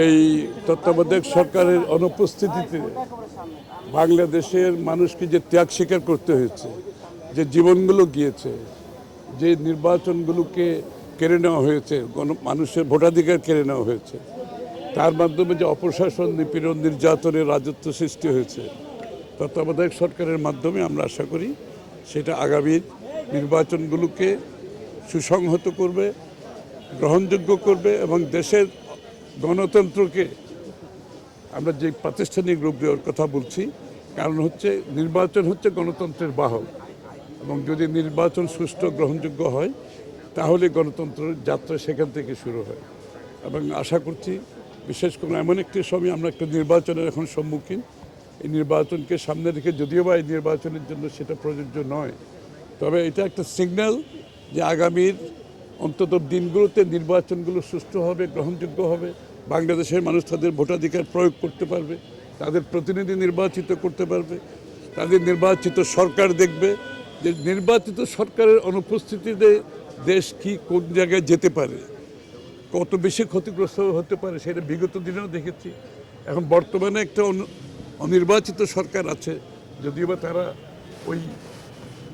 এই তত্ত্বাবধায়ক সরকারের অনুপস্থিতিতে বাংলাদেশের মানুষকে যে ত্যাগ স্বীকার করতে হয়েছে, যে জীবনগুলো গিয়েছে, যে নির্বাচনগুলোকে কেড়ে নেওয়া হয়েছে মানুষের ভোটাধিকার কেড়ে নেওয়া হয়েছে, তার মাধ্যমে যে অপশাসন, নিপীড়ন, নির্যাতনের রাজত্ব সৃষ্টি হয়েছে, তত্ত্বাবধায়ক সরকারের মাধ্যমে আমরা আশা করি সেটা আগামীর নির্বাচনগুলোকে সুসংহত করবে, গ্রহণযোগ্য করবে এবং দেশের গণতন্ত্রকে আমরা যে প্রাতিষ্ঠানিক রূপ দেওয়ার কথা বলছি, কারণ হচ্ছে নির্বাচন হচ্ছে গণতন্ত্রের বাহক। এবং যদি নির্বাচন সুষ্ঠু গ্রহণযোগ্য হয়, তাহলে গণতন্ত্রের যাত্রা সেখান থেকে শুরু হয়। এবং আশা করছি, বিশেষ করে এমন একটি সময় আমরা একটা নির্বাচনের এখন সম্মুখীন। এই নির্বাচনকে সামনে রেখে যদিও বা এই নির্বাচনের জন্য সেটা প্রযোজ্য নয়, তবে এটা একটা সিগন্যাল যে আগামীর অন্তত দিনগুলোতে নির্বাচনগুলো সুষ্ঠু হবে, গ্রহণযোগ্য হবে। বাংলাদেশের মানুষ তাদের ভোটাধিকার প্রয়োগ করতে পারবে, তাদের প্রতিনিধি নির্বাচিত করতে পারবে, তাদের নির্বাচিত সরকার দেখবে যে নির্বাচিত সরকারের অনুপস্থিতিতে দেশ কি কোন জায়গায় যেতে পারে। কত বেশি ক্ষতিগ্রস্ত হতে পারে সেটা বিগত দিনেও দেখেছি। এখন বর্তমানে একটা অন- অনির্বাচিত সরকার আছে, যদিও বা তারা ওই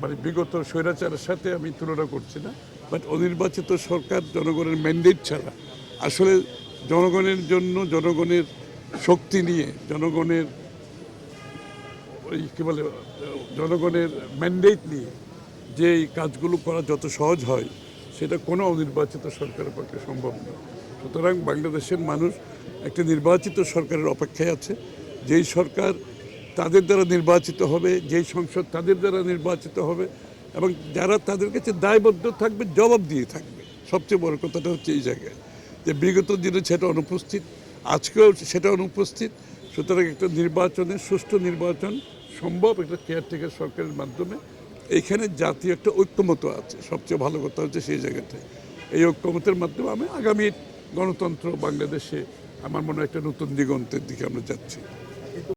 মানে বিগত স্বৈরাচারের সাথে আমি তুলনা করছি না। বাট অনির্বাচিত সরকার জনগণের ম্যান্ডেট ছাড়া, আসলে জনগণের জন্য জনগণের শক্তি নিয়ে, জনগণের ওই কী বলে, জনগণের ম্যান্ডেট নিয়ে যে এই কাজগুলো করা যত সহজ হয়, সেটা কোনো অনির্বাচিত সরকারের পক্ষে সম্ভব না। সুতরাং বাংলাদেশের মানুষ একটা নির্বাচিত সরকারের অপেক্ষায় আছে। যেই সরকার তাদের দ্বারা নির্বাচিত হবে, যেই সংসদ তাদের দ্বারা নির্বাচিত হবে এবং যারা তাদের কাছে দায়বদ্ধ থাকবে, জবাব দিয়ে থাকবে। সবচেয়ে বড় কথাটা হচ্ছে এই জায়গায় যে বিগত দিনে সেটা অনুপস্থিত, আজকেও সেটা অনুপস্থিত। সুতরাং একটা নির্বাচনে, সুষ্ঠু নির্বাচন সম্ভব একটা কেয়ারটেকার সরকারের মাধ্যমে। এইখানে জাতীয় একটা ঐক্যমত আছে। সবচেয়ে ভালো কথা হচ্ছে সেই জায়গাতে। এই ঐক্যমতের মাধ্যমে আমি আগামী গণতন্ত্র বাংলাদেশে আমার মনে হয় একটা নতুন দিগন্তের দিকে আমরা যাচ্ছি।